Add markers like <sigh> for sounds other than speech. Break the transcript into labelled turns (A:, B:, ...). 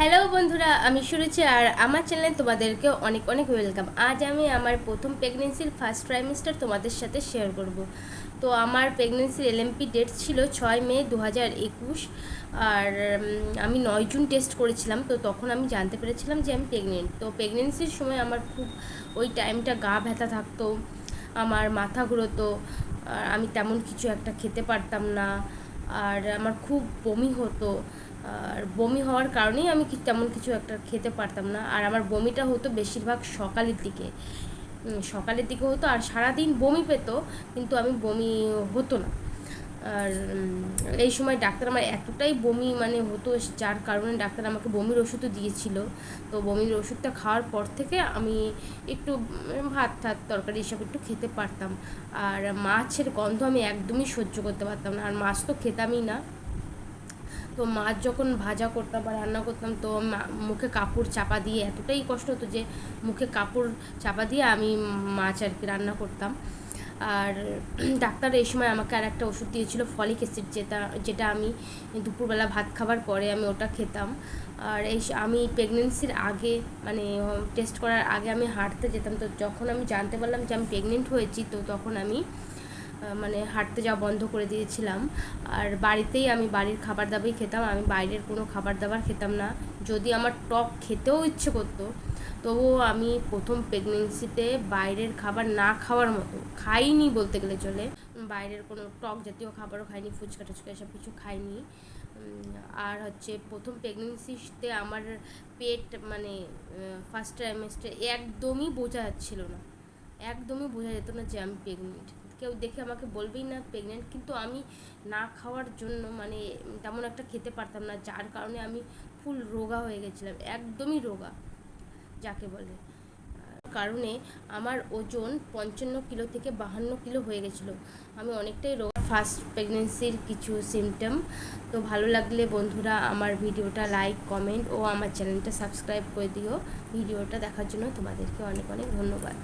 A: Hello বন্ধুরা, আমি সুরুচি আর আমার চ্যানেলে তোমাদেরকে অনেক অনেক ওয়েলকাম আজ আমি আমার প্রথম প্রেগনেন্সির ফার্স্ট ট্রাইমিস্টার তোমাদের সাথে শেয়ার করব। তো আমার প্রেগনেন্সির এলএমপি ডেট ছিল ছয় মে দু হাজার একুশ, আর আমি নয় জুন টেস্ট করেছিলাম। তো তখন আমি জানতে পেরেছিলাম যে আমি প্রেগনেন্ট তো প্রেগনেন্সির সময় আমার খুব, ওই টাইমটা গা ব্যথা থাকতো, আমার মাথা ঘুরোতো, আর আমি তেমন কিছু একটা খেতে পারতাম না, আর আমার খুব বমি হতো। আর বমি হওয়ার কারণেই আমি তেমন কিছু একটা খেতে পারতাম না। আর আমার বমিটা হতো বেশিরভাগ সকালের দিকে। সকালের দিকে হতো আর সারাদিন বমি পেতো, কিন্তু আমি বমি হতো না। আর এই সময় ডাক্তার আমার এতটাই বমি মানে হতো যার কারণে ডাক্তার আমাকে বমির ওষুধও দিয়েছিল। তো বমির ওষুধটা খাওয়ার পর থেকে আমি একটু ভাত টাত তরকারি এসব একটু খেতে পারতাম। আর মাছের গন্ধ আমি একদমই সহ্য করতে পারতাম না। আর মাছ তো খেতামই না। তো মাছ যখন ভাজা করতাম বা রান্না করতাম, তো মুখে কাপড় চাপা দিয়ে এতটাই কষ্ট হতো যে মুখে কাপড় চাপা দিয়ে আমি মাছ আর কি রান্না করতাম। আর <clears throat> ডাক্তার এই সময় আমাকে আর একটা ওষুধ দিয়েছিল, ফলিক অ্যাসিড, যেটা যেটা আমি দুপুরবেলা ভাত খাবার পরে আমি ওটা খেতাম। আর এই আমি প্রেগনেন্সির আগে মানে টেস্ট করার আগে আমি হাঁটতে যেতাম, তো যখন আমি জানতে পারলাম যে আমি প্রেগনেন্ট হয়েছি, তো তখন আমি মানে হাঁটতে যাওয়া বন্ধ করে দিয়েছিলাম। আর বাড়িতেই আমি বাড়ির খাবার দাবারই খেতাম, আমি বাইরের কোনো খাবার দাবার খেতাম না। যদি আমার টক খেতেও ইচ্ছে করতো, তবুও আমি প্রথম প্রেগনেন্সিতে বাইরের খাবার না খাওয়ার মতো, খাইনি বলতে গেলে চলে। বাইরের কোনো টক জাতীয় খাবারও খাইনি, ফুচকা টুচকা এসব কিছু খাইনি। আর হচ্ছে প্রথম প্রেগনেন্সিতে আমার পেট মানে ফার্স্ট ট্রাইমেস্টার একদমই বোঝা যাচ্ছিল না। একদমই বোঝা যেত না যে আমি প্রেগনেন্ট কেউ দেখে আমাকে বলবেই না প্রেগনেন্ট কিন্তু আমি না খাওয়ার জন্য মানে তেমন একটা খেতে পারতাম না, যার কারণে আমি ফুল রোগা হয়ে গেছিলাম, একদমই রোগা, যাকে বলে। কারণে আমার ওজন পঞ্চান্ন কিলো থেকে বাহান্ন কিলো হয়ে গেছিল। আমি অনেকটাই রোগা। ফার্স্ট প্রেগনেন্সির কিছু সিমটম তো ভালো লাগলে বন্ধুরা আমার ভিডিওটা লাইক কমেন্ট ও আমার চ্যানেলটা সাবস্ক্রাইব করে দিও। ভিডিওটা দেখার জন্য তোমাদেরকে অনেক অনেক ধন্যবাদ।